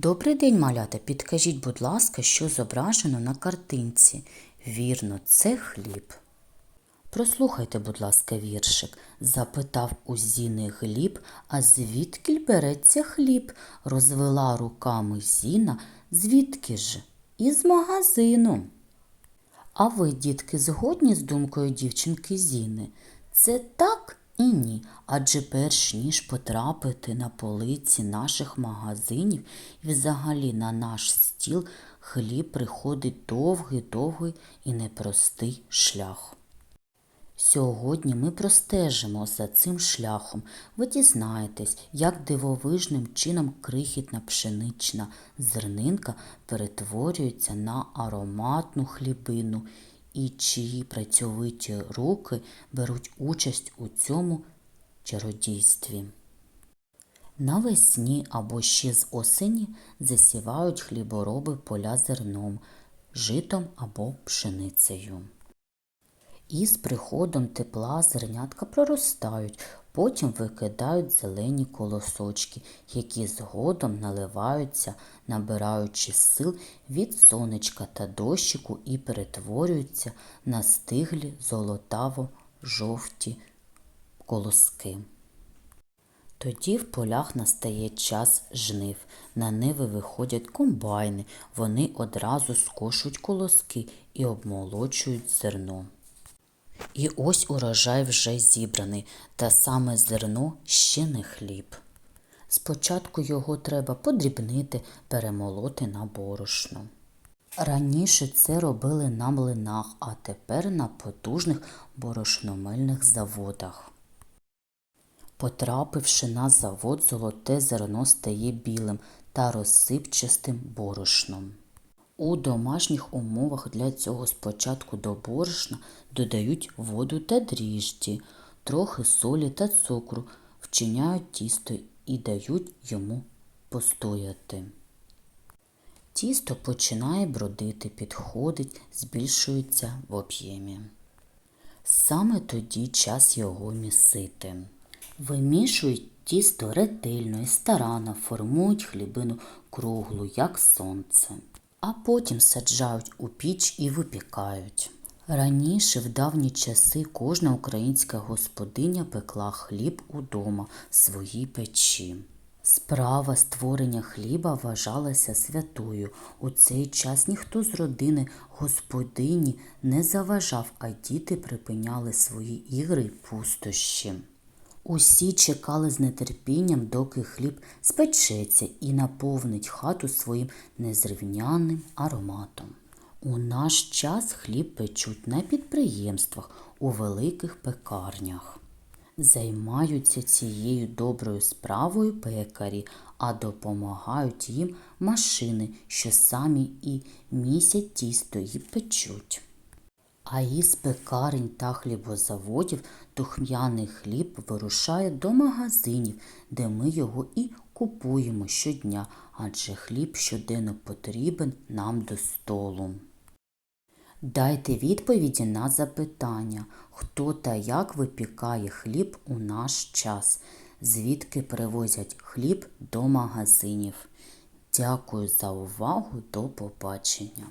Добрий день, малята. Підкажіть, будь ласка, що зображено на картинці. Вірно, це хліб. Прослухайте, будь ласка, віршик. Запитав у Зіни Гліб, а звідки береться хліб? Розвела руками Зіна, звідки ж? Із магазину. А ви, дітки, згодні з думкою дівчинки Зіни? Це так і ні. Адже перш ніж потрапити на полиці наших магазинів і взагалі на наш стіл, хліб приходить довгий-довгий і непростий шлях. Сьогодні ми простежимо за цим шляхом. Ви дізнаєтесь, як дивовижним чином крихітна пшенична зернинка перетворюється на ароматну хлібину і чиї працьовиті руки беруть участь у цьому чародійстві. Навесні або ще з осені засівають хлібороби поля зерном, житом або пшеницею. І з приходом тепла зернятка проростають, потім викидають зелені колосочки, які згодом наливаються, набираючи сил від сонечка та дощику і перетворюються на стиглі золотаво-жовті колоски. Тоді в полях настає час жнив. На ниви виходять комбайни, вони одразу скошують колоски і обмолочують зерно. І ось урожай вже зібраний, та саме зерно ще не хліб. Спочатку його треба подрібнити, перемолоти на борошно. Раніше це робили на млинах, а тепер на потужних борошномельних заводах. Потрапивши на завод, золоте зерно стає білим та розсипчастим борошном. У домашніх умовах для цього спочатку до борошна додають воду та дріжджі, трохи солі та цукру, вчиняють тісто і дають йому постояти. Тісто починає бродити, підходить, збільшується в об'ємі. Саме тоді час його місити. Вимішують тісто ретельно і старанно, формують хлібину круглу, як сонце, а потім саджають у піч і випікають. Раніше, в давні часи, кожна українська господиня пекла хліб удома в своїй печі. Справа створення хліба вважалася святою. У цей час ніхто з родини господині не заважав, а діти припиняли свої ігри й пустощі. Усі чекали з нетерпінням, доки хліб спечеться і наповнить хату своїм незрівнянним ароматом. У наш час хліб печуть на підприємствах, у великих пекарнях. Займаються цією доброю справою пекарі, а допомагають їм машини, що самі і місять тісто і печуть. А із пекарень та хлібозаводів духмяний хліб вирушає до магазинів, де ми його і купуємо щодня, адже хліб щоденно потрібен нам до столу. Дайте відповіді на запитання, хто та як випікає хліб у наш час, звідки привозять хліб до магазинів. Дякую за увагу, до побачення.